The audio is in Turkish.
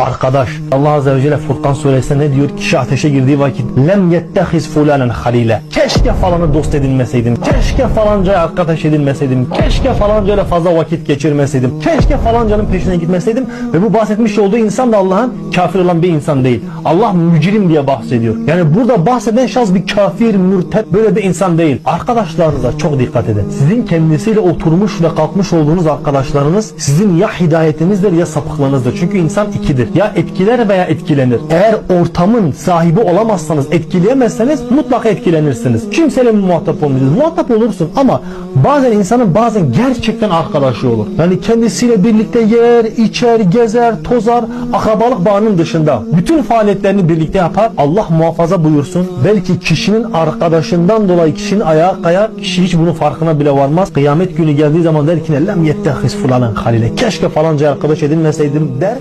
Arkadaş Allah Azze ve Celle Furkan suresinde ne diyor? Kişi ateşe girdiği vakit lem yettehiz fulanen halile. Keşke falanı dost edinmeseydim. Keşke falancaya arkadaş edinmeseydim. Keşke falancayla fazla vakit geçirmeseydim. Keşke falancanın peşine gitmeseydim. Ve bu bahsetmiş olduğu insan da Allah'ın kafir olan bir insan değil. Allah mücrim diye bahsediyor. Yani burada bahseden şahıs bir kafir, mürted böyle bir insan değil. Arkadaşlarınıza çok dikkat edin. Sizin kendisiyle oturmuş ve kalkmış olduğunuz arkadaşlarınız sizin ya hidayetinizdir ya sapıklığınızdır. Çünkü insan ikidir. Ya etkiler veya etkilenir. Eğer ortamın sahibi olamazsanız, etkileyemezseniz mutlaka etkilenirsiniz. Kimseyle muhatap olmayacağız. Muhatap olursun ama bazen insanın bazen gerçekten arkadaşı olur. Yani kendisiyle birlikte yer, içer, gezer, tozar, akrabalık bağının dışında bütün faaliyetlerini birlikte yapar. Allah muhafaza buyursun. Belki kişinin arkadaşından dolayı kişinin ayağı kayar. Kişi hiç bunun farkına bile varmaz. Kıyamet günü geldiği zaman der ki lem yettehiz fulanen halile. Keşke falanca arkadaş edinmeseydim der.